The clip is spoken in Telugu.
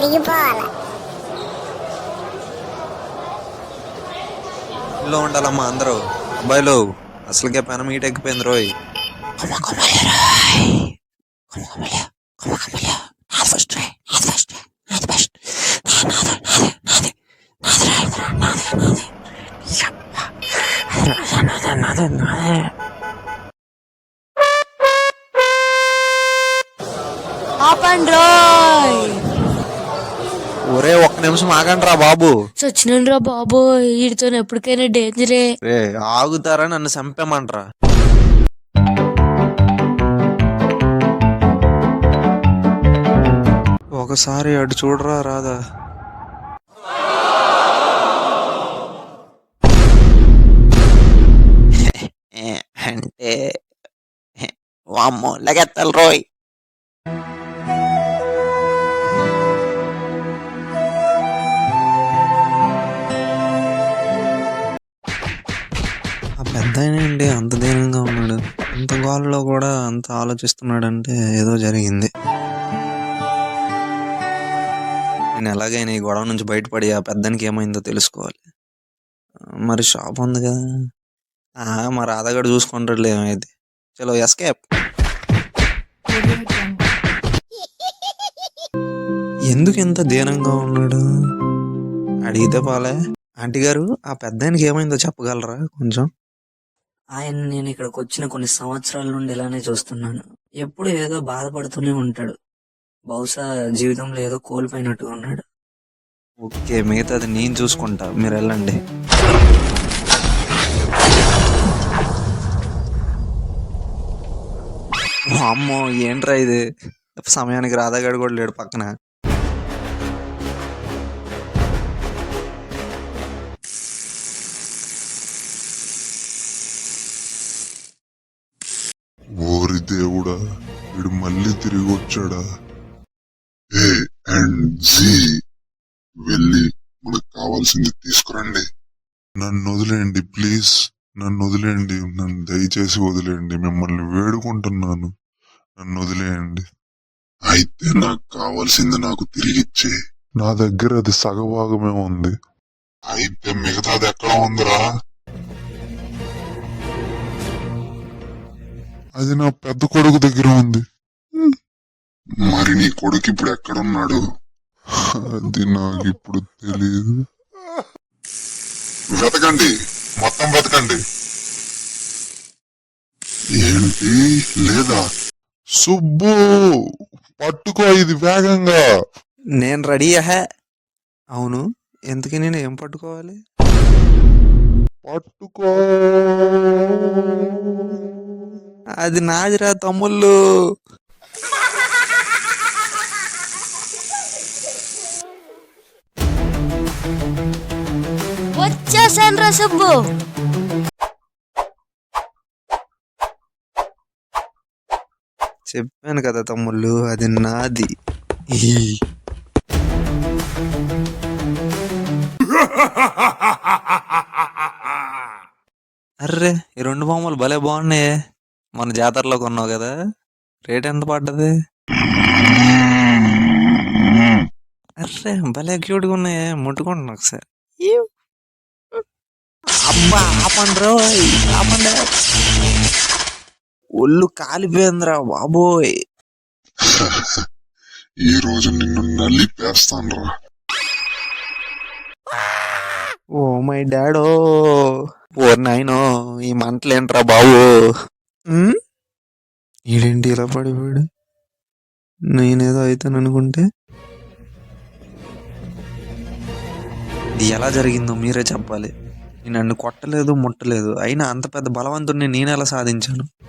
పోవాలి ఇంట్లో ఉండాలమ్మా అందరూ అబ్బాయిలు అసలుకే పెనం మీట ఎక్కిపోయింది రోయ్ ఆపండి రోయ్ ఒరే ఒక్క నిమిషం ఆగండి రా బాబు. చచ్చినాను రా బాబు వీడితో ఎప్పటికైనా డేంజరే రే ఆగుతారా నన్ను చంపేమంటరా? ఒకసారి అటు చూడరా రాదా అంటే వామ్మో లగెత్తాలి రోయ్. పెద్ద అంత దీనంగా ఉన్నాడు. అంత గోలలో కూడా అంత ఆలోచిస్తున్నాడంటే ఏదో జరిగింది. నేను ఎలాగైనా ఈ గొడవ నుంచి బయటపడి ఆ పెద్దానికి ఏమైందో తెలుసుకోవాలి. మరి షాప్ ఉంది కదా. ఆ, మా రాధగాడు చూసుకుంటాడులే ఏమైతే చలో ఎస్కేప్ ఎందుకు ఇంత దీనంగా ఉన్నాడు? అడిగితే పాలే. ఆంటీ గారు ఆ పెద్దానికి ఏమైందో చెప్పగలరా కొంచెం? ఆయన నేను ఇక్కడికి వచ్చిన కొన్ని సంవత్సరాల నుండి ఇలానే చూస్తున్నాను. ఎప్పుడు ఏదో బాధపడుతూనే ఉంటాడు. బహుశా జీవితంలో ఏదో కోల్పోయినట్టుగా ఉన్నాడు. ఓకే మిగతాది నేను చూసుకుంటా. మీరు వెళ్ళండి. అమ్మో ఏంట్రా ఇది? సమయానికి రాధాగాడు కూడా లేడు పక్కన. దేవుడా వీడు మళ్ళీ తిరిగి వచ్చాడా? ఏ అండ్ జీ వెళ్ళి మనకు కావాల్సింది తీసుకురండి. నన్ను వదిలేయండి ప్లీజ్. నన్ను వదిలేయండి నన్ను దయచేసి వదిలేయండి మిమ్మల్ని వేడుకుంటున్నాను. నన్ను వదిలేయండి. అయితే నాకు కావాల్సింది నాకు తిరిగిచ్చే నా దగ్గర అది సగభాగమే ఉంది. అయితే మిగతాది ఎక్కడ ఉందిరా? అది నా పెద్ద కొడుకు దగ్గర ఉంది. మరి నీ కొడుకు ఇప్పుడు ఎక్కడున్నాడు? అది నాకు ఇప్పుడు తెలియదు వెతకండి. మొత్తం వెతకండి. ఏంటి? లేదా? సుబ్బు పట్టుకో ఇది వేగంగా. నేను రెడీ అహే. అవును ఎందుకు నేను ఏం పట్టుకోవాలి? పట్టుకో. అది నాదిరా తమ్ముళ్ళు. వచ్చేసాను రా సుబ్బు. చెప్పాను కదా తమ్ముళ్ళు అది నాది. అర్రే ఈ రెండు బొమ్మలు భలే బాగున్నాయే. మన జాతరలో కొన్నావు కదా రేట్ ఎంత పడ్డది? అర్రే భలే క్యూట్గా ఉన్నాయే ముట్టుకుంటున్నా ఒకసారి. అబ్బా ఆపండి రోయ్ ఆపండి. ఒళ్ళు కాలిపోయిందిరా బాబోయ్. ఈ రోజు నిన్ను నలిపేస్తాను రా ఓ మై డాడో ఓ నాయనో ఈ మంటలేంట్రా బాబు? ఉమ్? ఈడేంటి ఇలా పడిపోయాడు? నేనేదో అవుతాను అనుకుంటే? ఇది ఎలా జరిగిందో మీరే చెప్పాలి. నేను నన్ను కొట్టలేదు ముట్టలేదు. అయినా అంత పెద్ద బలవంతుడిని నేను ఎలా సాధించాను?